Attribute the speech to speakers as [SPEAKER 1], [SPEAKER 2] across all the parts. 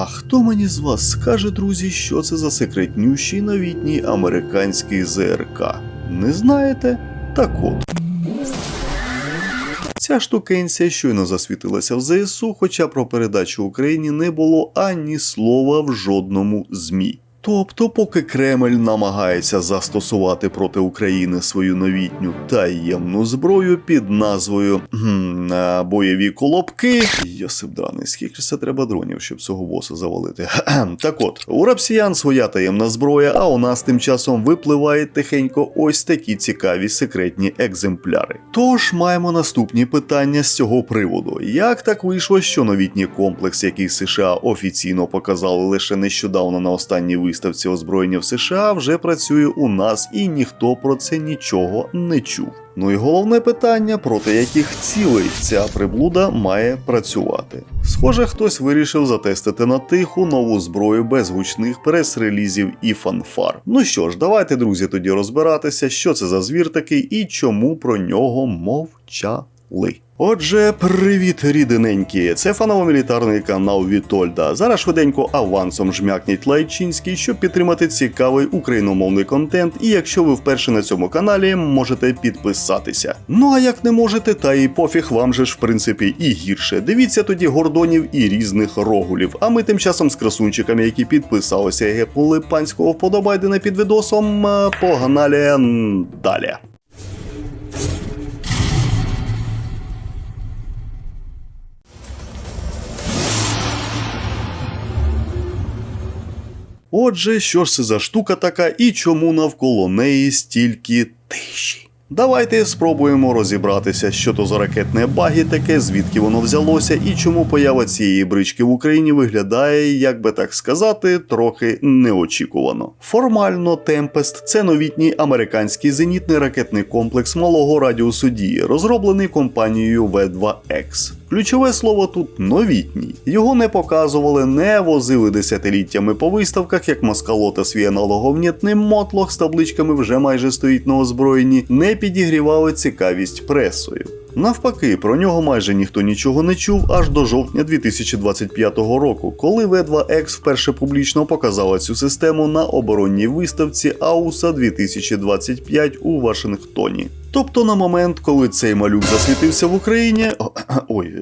[SPEAKER 1] А хто мені з вас скаже, друзі, що це за секретнющий новітній американський ЗРК? Не знаєте? Так от. Ця штукенція щойно засвітилася в ЗСУ, хоча про передачу Україні не було ані слова в жодному ЗМІ. Тобто, поки Кремль намагається застосувати проти України свою новітню таємну зброю під назвою кхм, а, бойові колобки. Йосип драний, скільки це треба дронів, щоб цього боса завалити? Так от, у росіян своя таємна зброя, а у нас тим часом випливають тихенько ось такі цікаві секретні екземпляри. Тож маємо наступні питання з цього приводу: як так вийшло, що новітній комплекс, який США офіційно показали лише нещодавно на останній виставці озброєння в США, вже працює у нас і ніхто про це нічого не чув. Ну і головне питання, проти яких цілей ця приблуда має працювати. Схоже, хтось вирішив затестити на тиху нову зброю без гучних прес-релізів і фанфар. Ну що ж, давайте, друзі, тоді розбиратися, що це за звір такий і чому про нього мовчали. Отже, привіт, рідненькі! Це фаново-мілітарний канал Вітольда. Зараз швиденько авансом жмякніть лайчинський, щоб підтримати цікавий україномовний контент. І якщо ви вперше на цьому каналі, можете підписатися. Ну а як не можете, та і пофіг вам же ж в принципі і гірше. Дивіться тоді гордонів і різних рогулів. А ми тим часом з красунчиками, які підписалися гепнули панського вподобайдена під відосом, е, погнали далі. Отже, що ж це за штука така і чому навколо неї стільки тиші? Давайте спробуємо розібратися, що то за ракетне багі таке, звідки воно взялося і чому поява цієї брички в Україні виглядає, як би так сказати, трохи неочікувано. Формально Темпест це новітній американський зенітний ракетний комплекс малого радіусу дії, розроблений компанією V2X. Ключове слово тут новітній. Його не показували, не возили десятиліттями по виставках, як маскалота свій аналоговнітний мотлох з табличками вже майже стоїть на озброєнні, не підігрівали цікавість пресою. Навпаки, про нього майже ніхто нічого не чув аж до жовтня 2025 року, коли V2X вперше публічно показала цю систему на оборонній виставці AUSA 2025 у Вашингтоні. Тобто на момент, коли цей малюк засвітився в Україні. Ой,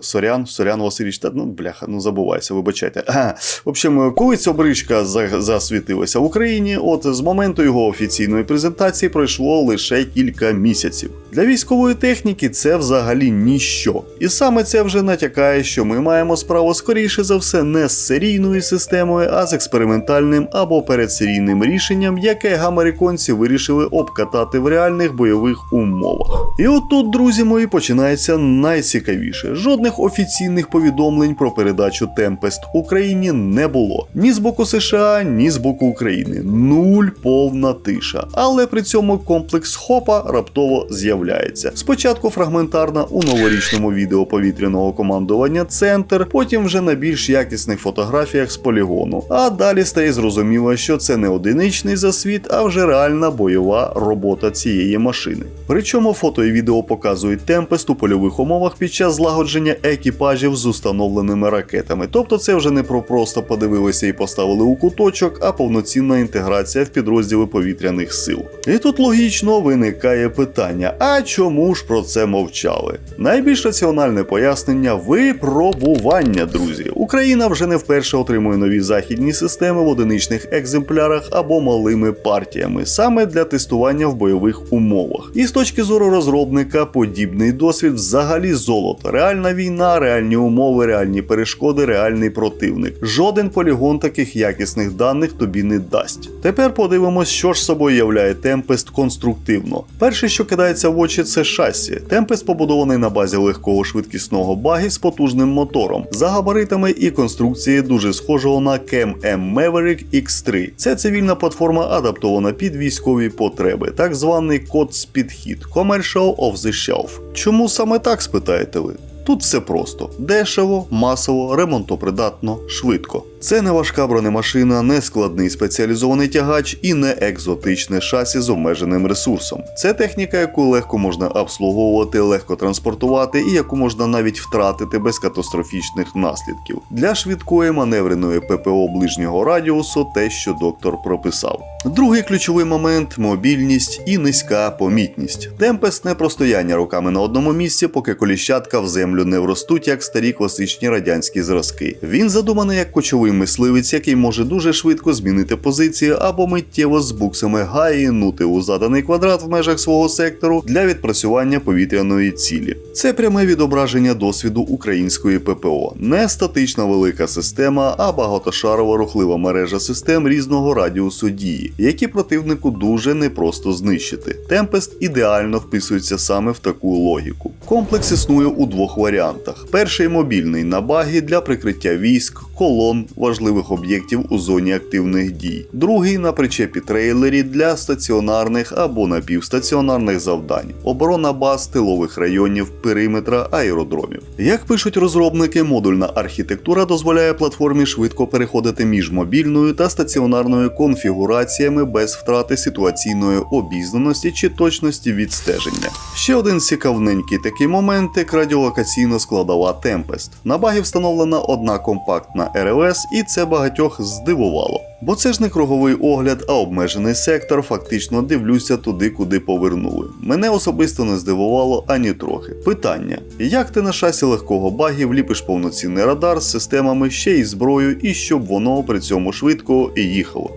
[SPEAKER 1] сорян, сорян Васильович, та ну бляха, ну забувайся, вибачайте. Ага. В общем, коли ця бричка засвітилася в Україні, от з моменту його офіційної презентації пройшло лише кілька місяців. Для військової техніки це взагалі ніщо. І саме це вже натякає, що ми маємо справу скоріше за все не з серійною системою, а з експериментальним або передсерійним рішенням, яке гамариконці вирішили обкатати в реальних бойових умовах. І от тут, друзі мої, починається найцікавіше. Жодних офіційних повідомлень про передачу Темпест Україні не було ні з боку США, ні з боку України. Нуль повна тиша. Але при цьому комплекс Хопа раптово з'являється. Спочатку фрагментарна у новорічному відео повітряного командування Центр, потім вже на більш якісних фотографіях з полігону. А далі стає зрозуміло, що це не одиничний засвіт, а вже реальна бойова робота цієї машини. Причому фото і відео показують Темпест у польових умовах під час злагодження екіпажів з установленими ракетами. Тобто це вже не про просто подивилися і поставили у куточок, а повноцінна інтеграція в підрозділи повітряних сил. І тут логічно виникає питання: а чому ж про це мовчали? Найбільш раціональне пояснення випробування, друзі. Україна вже не вперше отримує нові західні системи в одиничних екземплярах або малими партіями, саме для тестування в бойових умовах. І з точки зору розробника, подібний досвід взагалі золото. Реальна війна, реальні умови, реальні перешкоди, реальний противник. Жоден полігон таких якісних даних тобі не дасть. Тепер подивимось, що ж собою являє Темпест конструктивно. Перше, що кидається в очі, це шасі. Темпест побудований на базі легкого швидкісного багі з потужним мотором, за габаритами і конструкцією дуже схожого на KM Maverick X3. Це цивільна платформа, адаптована під військові потреби, так званий код з підхід Commercial of the Shelf. Чому саме так спитаєте ви? Тут все просто: дешево, масово, ремонтопридатно, швидко. Це не важка бронемашина, не складний спеціалізований тягач і не екзотичне шасі з обмеженим ресурсом. Це техніка, яку легко можна обслуговувати, легко транспортувати і яку можна навіть втратити без катастрофічних наслідків. Для швидкої маневреної ППО ближнього радіусу те, що доктор прописав. Другий ключовий момент мобільність і низька помітність. Темпест не простояння руками на одному місці, поки коліщатка в землю не вростуть, як старі класичні радянські зразки. Він задуманий як кочовий мисливець, який може дуже швидко змінити позицію або миттєво з буксами гаїнути у заданий квадрат в межах свого сектору для відпрацювання повітряної цілі. Це пряме відображення досвіду української ППО, не статична велика система, а багатошарова рухлива мережа систем різного радіусу дії, які противнику дуже непросто знищити. Темпест ідеально вписується саме в таку логіку. Комплекс існує у двох варіантах: перший мобільний на багі для прикриття військ, колон важливих об'єктів у зоні активних дій, другий на причепі трейлері для стаціонарних або напівстаціонарних завдань, оборона баз тилових районів, периметра аеродромів. Як пишуть розробники, модульна архітектура дозволяє платформі швидко переходити між мобільною та стаціонарною конфігураціями без втрати ситуаційної обізнаності чи точності відстеження. Ще один цікавненький такий момент радіолокаційна складова Tempest. На багі встановлена одна компактна РЛС, і це багатьох здивувало. Бо це ж не круговий огляд, а обмежений сектор. Фактично дивлюся туди, куди повернули. Мене особисто не здивувало ані трохи. Питання: як ти на шасі легкого багі вліпиш повноцінний радар з системами ще й зброю, і щоб воно при цьому швидко і їхало?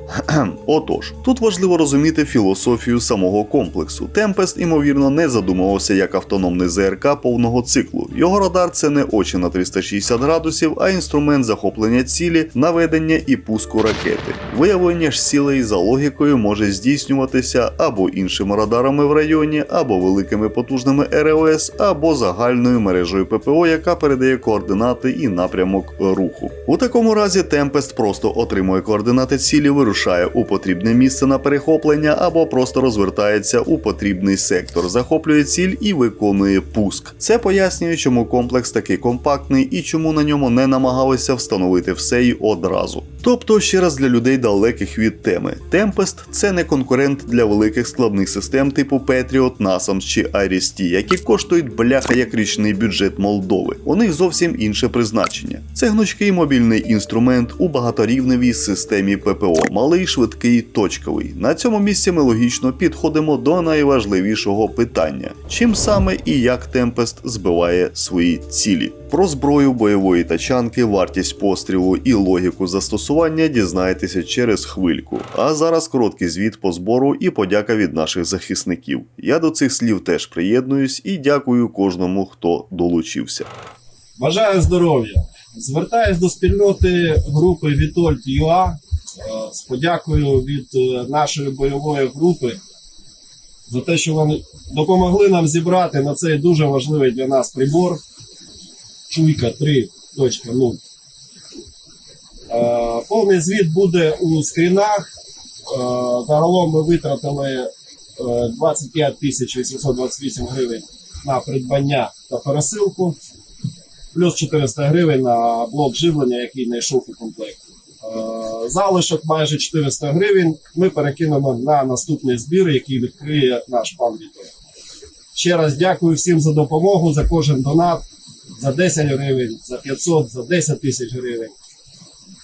[SPEAKER 1] Отож, тут важливо розуміти філософію самого комплексу. Темпест, імовірно, не задумувався як автономний ЗРК повного циклу. Його радар це не очі на 360 градусів, а інструмент захоплення цілі, наведення і пуску ракети. Виявлення ж цілей за логікою може здійснюватися або іншими радарами в районі, або великими потужними РЛС, або загальною мережею ППО, яка передає координати і напрямок руху. У такому разі Темпест просто отримує координати цілі, вирушає у потрібне місце на перехоплення, або просто розвертається у потрібний сектор, захоплює ціль і виконує пуск. Це пояснює, чому комплекс такий компактний і чому на ньому не намагалися встановити все й одразу. Тобто, ще раз для людей далеких від теми, Tempest – це не конкурент для великих складних систем типу Patriot, NASAMS чи IRIS-T, які коштують бляха як річний бюджет Молдови. У них зовсім інше призначення. Це гнучкий мобільний інструмент у багаторівневій системі ППО, малий, швидкий, точковий. На цьому місці ми логічно підходимо до найважливішого питання: чим саме і як Tempest збиває свої цілі. Про зброю бойової тачанки, вартість пострілу і логіку застосування дізнаєтеся через хвильку. А зараз короткий звіт по збору і подяка від наших захисників. Я до цих слів теж приєднуюсь і дякую кожному, хто долучився.
[SPEAKER 2] Бажаю здоров'я. Звертаюсь до спільноти групи Вітольд ЮА е, з подякою від е, нашої бойової групи за те, що вони допомогли нам зібрати на цей дуже важливий для нас прибор Чуйка 3.0. Е, Повний звіт буде у скрінах. Е, Загалом ми витратили е, 25 тисяч 828 гривень на придбання та пересилку плюс 400 гривень на блок живлення, який не йшов у комплекті. Е, Залишок майже 400 гривень ми перекинемо на наступний збір, який відкриє наш пан Вітор. Ще раз дякую всім за допомогу, за кожен донат, за 10 гривень, за 500, за 10 тисяч гривень.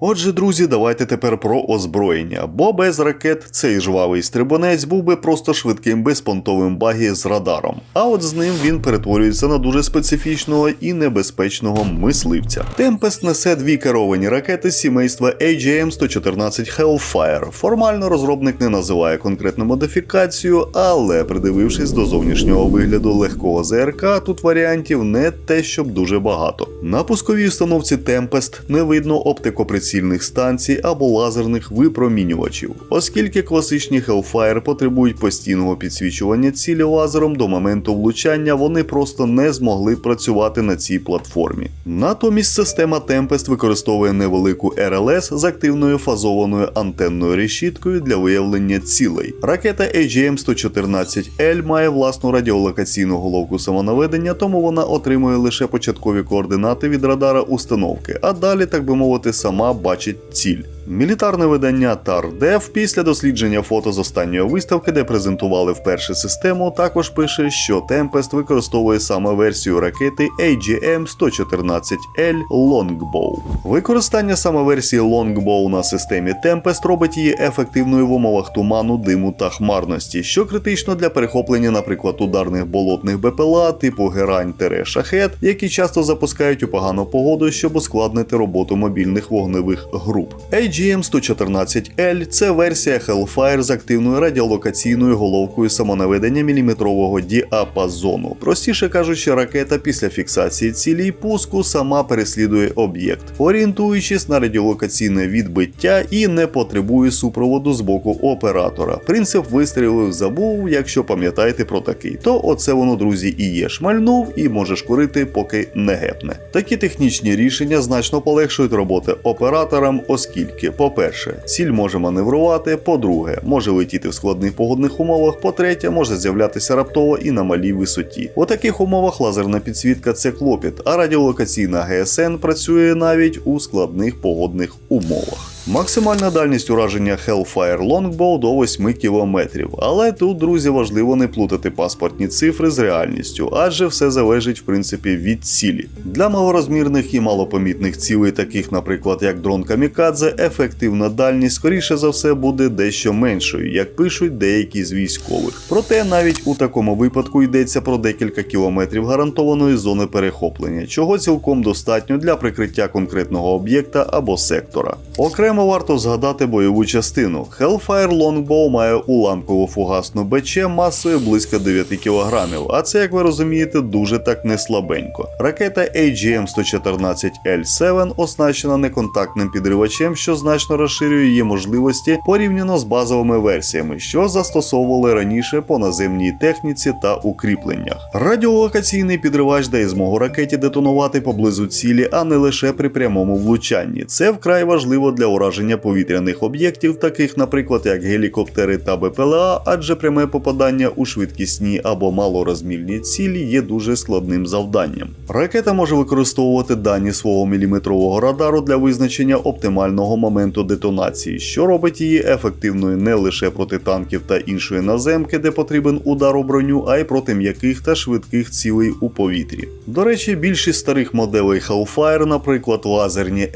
[SPEAKER 1] Отже, друзі, давайте тепер про озброєння, бо без ракет цей жвавий стрибунець був би просто швидким безпонтовим багі з радаром. А от з ним він перетворюється на дуже специфічного і небезпечного мисливця. Темпест несе дві керовані ракети сімейства AGM-114 Hellfire. Формально розробник не називає конкретну модифікацію, але придивившись до зовнішнього вигляду легкого ЗРК, тут варіантів не те, щоб дуже багато. На пусковій установці Tempest не видно оптикоприцільної прицільних станцій або лазерних випромінювачів, оскільки класичні Hellfire потребують постійного підсвічування цілі лазером до моменту влучання, вони просто не змогли працювати на цій платформі. Натомість система Tempest використовує невелику РЛС з активною фазованою антенною решіткою для виявлення цілей. Ракета AGM-114L має власну радіолокаційну головку самонаведення, тому вона отримує лише початкові координати від радара установки, а далі, так би мовити, сама бачить ціль. Мілітарне видання TARDEV після дослідження фото з останньої виставки, де презентували вперше систему, також пише, що Tempest використовує саме версію ракети AGM-114L Longbow. Використання саме версії Longbow на системі Tempest робить її ефективною в умовах туману, диму та хмарності, що критично для перехоплення, наприклад, ударних болотних БПЛА типу Герань-Шахет, які часто запускають у погану погоду, щоб ускладнити роботу мобільних вогневих груп. AGM-114L – це версія Hellfire з активною радіолокаційною головкою самонаведення міліметрового діапазону. Простіше кажучи, ракета після фіксації цілі й пуску сама переслідує об'єкт, орієнтуючись на радіолокаційне відбиття і не потребує супроводу з боку оператора. Принцип вистрілив забув, якщо пам'ятаєте про такий, то оце воно, друзі, і є. Шмальнув і можеш курити, поки не гепне. Такі технічні рішення значно полегшують роботи операторам, оскільки, по-перше, ціль може маневрувати, по-друге, може летіти в складних погодних умовах, по-третє, може з'являтися раптово і на малій висоті. У таких умовах лазерна підсвітка це клопіт, а радіолокаційна ГСН працює навіть у складних погодних умовах. Максимальна дальність ураження Hellfire Longbow до 8 км. Але тут, друзі, важливо не плутати паспортні цифри з реальністю, адже все залежить в принципі від цілі. Для малорозмірних і малопомітних цілей, таких, наприклад, як дрон Камікадзе, ефективна дальність, скоріше за все, буде дещо меншою, як пишуть деякі з військових. Проте навіть у такому випадку йдеться про декілька кілометрів гарантованої зони перехоплення, чого цілком достатньо для прикриття конкретного об'єкта або сектора. Окремо варто згадати бойову частину. Hellfire Longbow має уламкову фугасну БЧ масою близько 9 кг, а це, як ви розумієте, дуже так не слабенько. Ракета AGM-114L7 оснащена неконтактним підривачем, що значно розширює її можливості порівняно з базовими версіями, що застосовували раніше по наземній техніці та укріпленнях. Радіолокаційний підривач дає змогу ракеті детонувати поблизу цілі, а не лише при прямому влучанні. Це вкрай важливо для ураження повітряних об'єктів, таких, наприклад, як гелікоптери та БПЛА, адже пряме попадання у швидкісні або малорозмірні цілі є дуже складним завданням. Ракета може використовувати дані свого міліметрового радару для визначення оптимального моменту детонації, що робить її ефективною не лише проти танків та іншої наземки, де потрібен удар у броню, а й проти м'яких та швидких цілей у повітрі. До речі, більшість старих моделей Hellfire, наприклад, лазерні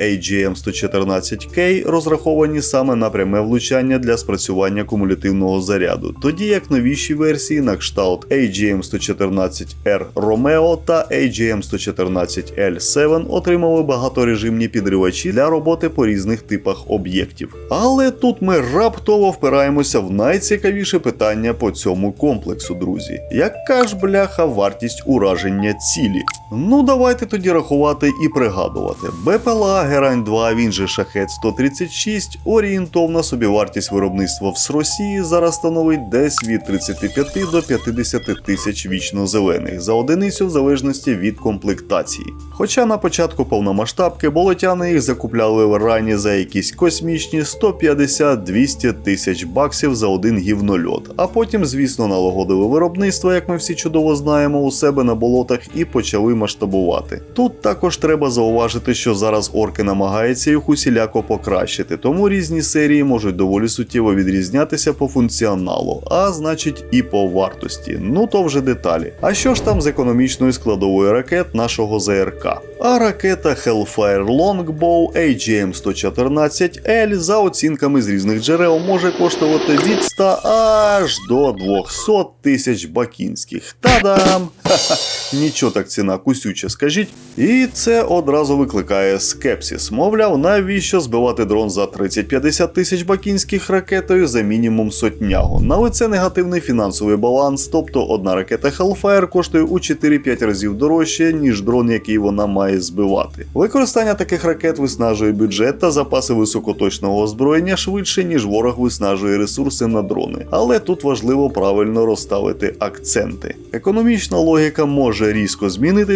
[SPEAKER 1] AGM-114K, розраховані саме на пряме влучання для спрацювання кумулятивного заряду, тоді як новіші версії на кшталт AGM-114R Romeo та AGM-114L7 отримали багаторежимні підривачі для роботи по різних типах об'єктів. Але тут ми раптово впираємося в найцікавіше питання по цьому комплексу, друзі. Яка ж бляха вартість ураження цілі? Ну давайте тоді рахувати і пригадувати. БПЛА Герань 2, він же Шахет 136, орієнтовна собівартість виробництва в Росії зараз становить десь від 35 до 50 тисяч вічно зелених за одиницю в залежності від комплектації. Хоча на початку повномасштабки болотяни їх закупляли в Ірані за якісь космічні 150-200 тисяч баксів за один гівнольот, а потім, звісно, налагодили виробництво, як ми всі чудово знаємо, у себе на болотах і почали масштабувати. Тут також треба зауважити, що зараз орки намагаються їх усіляко покращити, тому різні серії можуть доволі суттєво відрізнятися по функціоналу, а значить і по вартості. Ну то вже деталі. А що ж там з економічною складовою ракет нашого ЗРК? А ракета Hellfire Longbow AGM-114L за оцінками з різних джерел може коштувати від 100 аж до 200 тисяч бакінських. Та-дам! Нічого так ціна кусюче, скажіть. І це одразу викликає скепсис. Мовляв, навіщо збивати дрон за 30-50 тисяч бакінських ракетою за мінімум сотнягу. На лице негативний фінансовий баланс, тобто одна ракета Hellfire коштує у 4-5 разів дорожче, ніж дрон, який вона має збивати. Використання таких ракет виснажує бюджет та запаси високоточного озброєння швидше, ніж ворог виснажує ресурси на дрони. Але тут важливо правильно розставити акценти. Економічна логіка може різко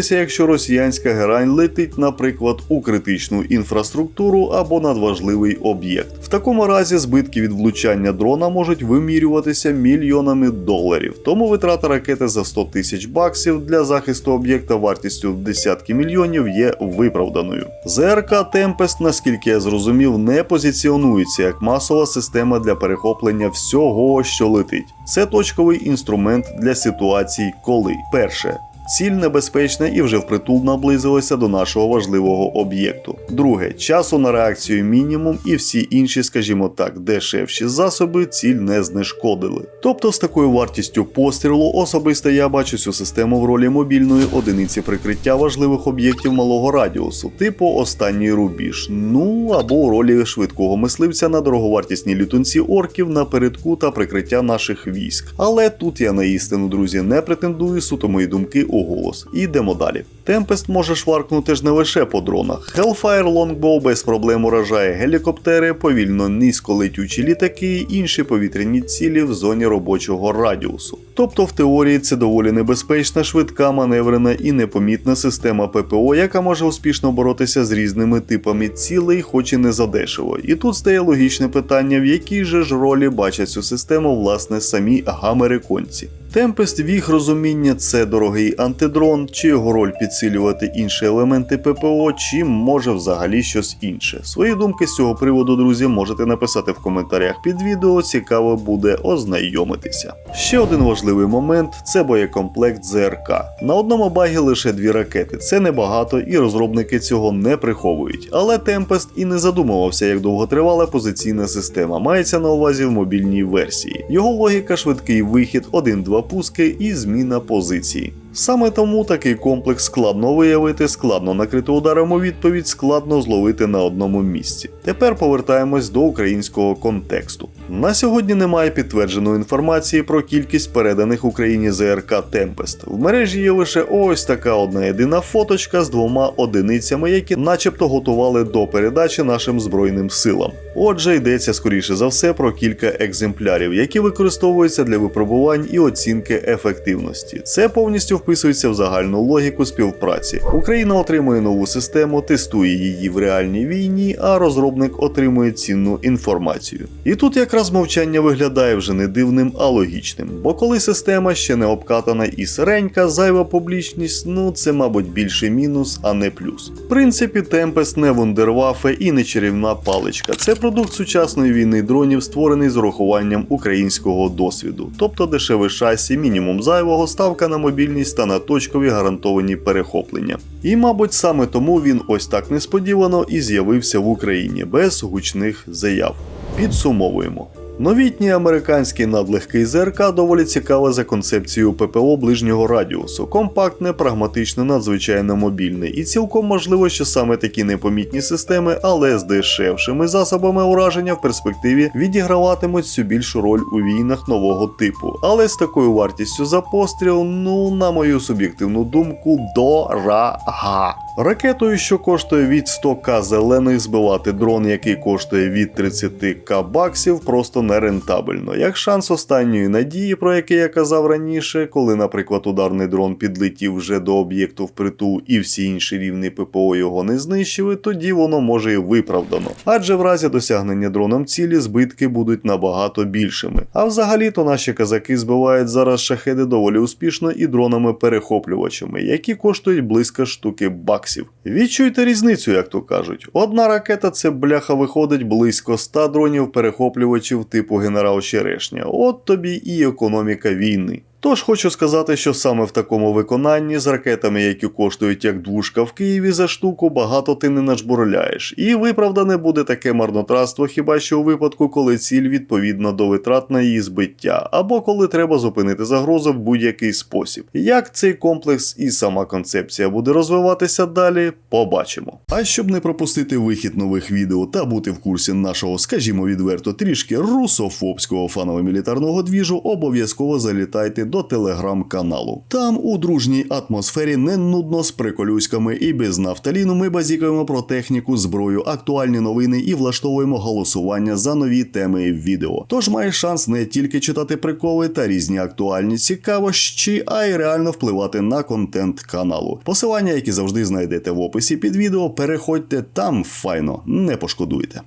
[SPEAKER 1] змінитися, якщо росіянська герань летить, наприклад, у критичну інфраструктуру або надважливий об'єкт. В такому разі збитки від влучання дрона можуть вимірюватися мільйонами доларів. Тому витрата ракети за 100 тисяч баксів для захисту об'єкта вартістю в десятки мільйонів є виправданою. ЗРК Tempest, наскільки я зрозумів, не позиціонується як масова система для перехоплення всього, що летить. Це точковий інструмент для ситуацій, коли перше. Ціль небезпечна і вже впритул наблизилася до нашого важливого об'єкту. Друге, часу на реакцію мінімум, і всі інші, скажімо так, дешевші засоби ціль не знешкодили. Тобто з такою вартістю пострілу особисто я бачу цю систему в ролі мобільної одиниці прикриття важливих об'єктів малого радіусу, типу останній рубіж. Ну або у ролі швидкого мисливця на дороговартісні літунці орків на передку та прикриття наших військ. Але тут я на істину, друзі, не претендую суто мої думки у голос. І йдемо далі. Темпест може шваркнути ж не лише по дронах. Hellfire Longbow без проблем уражає гелікоптери, повільно низьколетючі літаки і інші повітряні цілі в зоні робочого радіусу. Тобто, в теорії це доволі небезпечна, швидка, маневрена і непомітна система ППО, яка може успішно боротися з різними типами цілей, хоч і не задешево. І тут стає логічне питання, в якій же ж ролі бачать цю систему власне самі гамериконці. Темпест в їх розуміння це дорогий антидрон, чи його роль підсилювати інші елементи ППО, чи може взагалі щось інше. Свої думки з цього приводу, друзі, можете написати в коментарях під відео, цікаво буде ознайомитися. Ще один важливий момент це боєкомплект ЗРК. На одному багі лише дві ракети. Це небагато, і розробники цього не приховують. Але Темпест і не задумувався, як довготривала позиційна система. Мається на увазі в мобільній версії. Його логіка швидкий вихід, 1-2 пуски і зміна позиції. Саме тому такий комплекс складно виявити, складно накрити ударом у відповідь, складно зловити на одному місці. Тепер повертаємось до українського контексту. На сьогодні немає підтвердженої інформації про кількість переданих Україні ЗРК Темпест. В мережі є лише ось така одна єдина фоточка з двома одиницями, які начебто готували до передачі нашим збройним силам. Отже, йдеться скоріше за все про кілька екземплярів, які використовуються для випробувань і оцінки ефективності. Це повністю вписується в загальну логіку співпраці. Україна отримує нову систему, тестує її в реальній війні, а розробник отримує цінну інформацію. І тут якраз мовчання виглядає вже не дивним, а логічним. Бо коли система ще не обкатана і сиренька, зайва публічність, ну це, мабуть, більше мінус, а не плюс. В принципі, Темпест не вундервафе і не чарівна паличка. Це продукт сучасної війни дронів, створений з урахуванням українського досвіду, тобто дешеве шасі, мінімум зайвого, ставка на мобільність та на точкові гарантовані перехоплення. І, мабуть, саме тому він ось так несподівано і з'явився в Україні без гучних заяв. Підсумовуємо. Новітній американський надлегкий ЗРК доволі цікаве за концепцією ППО ближнього радіусу, компактне, прагматичне, надзвичайно мобільне, і цілком можливо, що саме такі непомітні системи, але з дешевшими засобами ураження в перспективі відіграватимуть всю більшу роль у війнах нового типу. Але з такою вартістю за постріл, ну на мою суб'єктивну думку, дорога. Ракетою, що коштує від 100к зелених, збивати дрон, який коштує від 30к баксів, просто нерентабельно. Як шанс останньої надії, про який я казав раніше, коли, наприклад, ударний дрон підлетів вже до об'єкту впритул і всі інші рівні ППО його не знищили, тоді воно може і виправдано. Адже в разі досягнення дроном цілі збитки будуть набагато більшими. А взагалі-то наші казаки збивають зараз шахеди доволі успішно і дронами-перехоплювачами, які коштують близько штуки баксів. Відчуйте різницю, як то кажуть. Одна ракета це бляха виходить близько 100 дронів перехоплювачів типу генерал Черешня. От тобі і економіка війни. Тож хочу сказати, що саме в такому виконанні з ракетами, які коштують як двушка в Києві за штуку, багато ти не нашбурляєш. І виправдане буде таке марнотратство, хіба що у випадку, коли ціль відповідна до витрат на її збиття, або коли треба зупинити загрозу в будь-який спосіб. Як цей комплекс і сама концепція буде розвиватися далі, побачимо. А щоб не пропустити вихід нових відео та бути в курсі нашого, скажімо відверто, трішки русофобського фаново-мілітарного двіжу, обов'язково залітайте до телеграм-каналу. Там у дружній атмосфері не нудно з приколюськами і без нафталіну ми базікаємо про техніку, зброю, актуальні новини і влаштовуємо голосування за нові теми відео. Тож маєш шанс не тільки читати приколи та різні актуальні цікавощі, а й реально впливати на контент каналу. Посилання, які завжди знайдете в описі під відео, переходьте там файно, не пошкодуйте.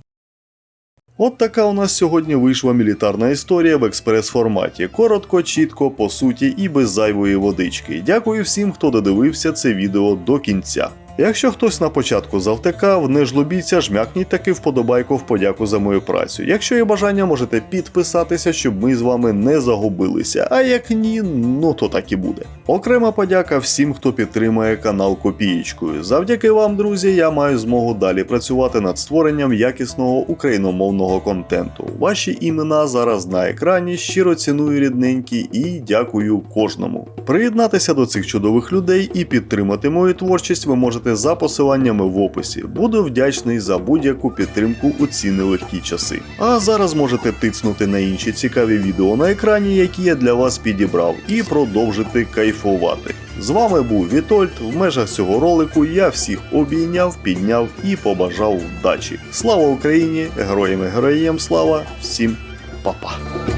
[SPEAKER 1] От така у нас сьогодні вийшла мілітарна історія в експрес-форматі. Коротко, чітко, по суті і без зайвої водички. Дякую всім, хто додивився це відео до кінця. Якщо хтось на початку завтикав, не жлобіться, жмякніть таки вподобайку в подяку за мою працю. Якщо є бажання, можете підписатися, щоб ми з вами не загубилися. А як ні, ну то так і буде. Окрема подяка всім, хто підтримує канал Копієчкою. Завдяки вам, друзі, я маю змогу далі працювати над створенням якісного україномовного контенту. Ваші імена зараз на екрані. Щиро ціную рідненькі і дякую кожному. Приєднатися до цих чудових людей і підтримати мою творчість ви можете за посиланнями в описі. Буду вдячний за будь-яку підтримку у ці нелегкі часи. А зараз можете тицнути на інші цікаві відео на екрані, які я для вас підібрав, і продовжити кайфувати. З вами був Вітольд. В межах цього ролику я всіх обійняв, підняв і побажав вдачі. Слава Україні! Героям і героям слава! Всім па-па!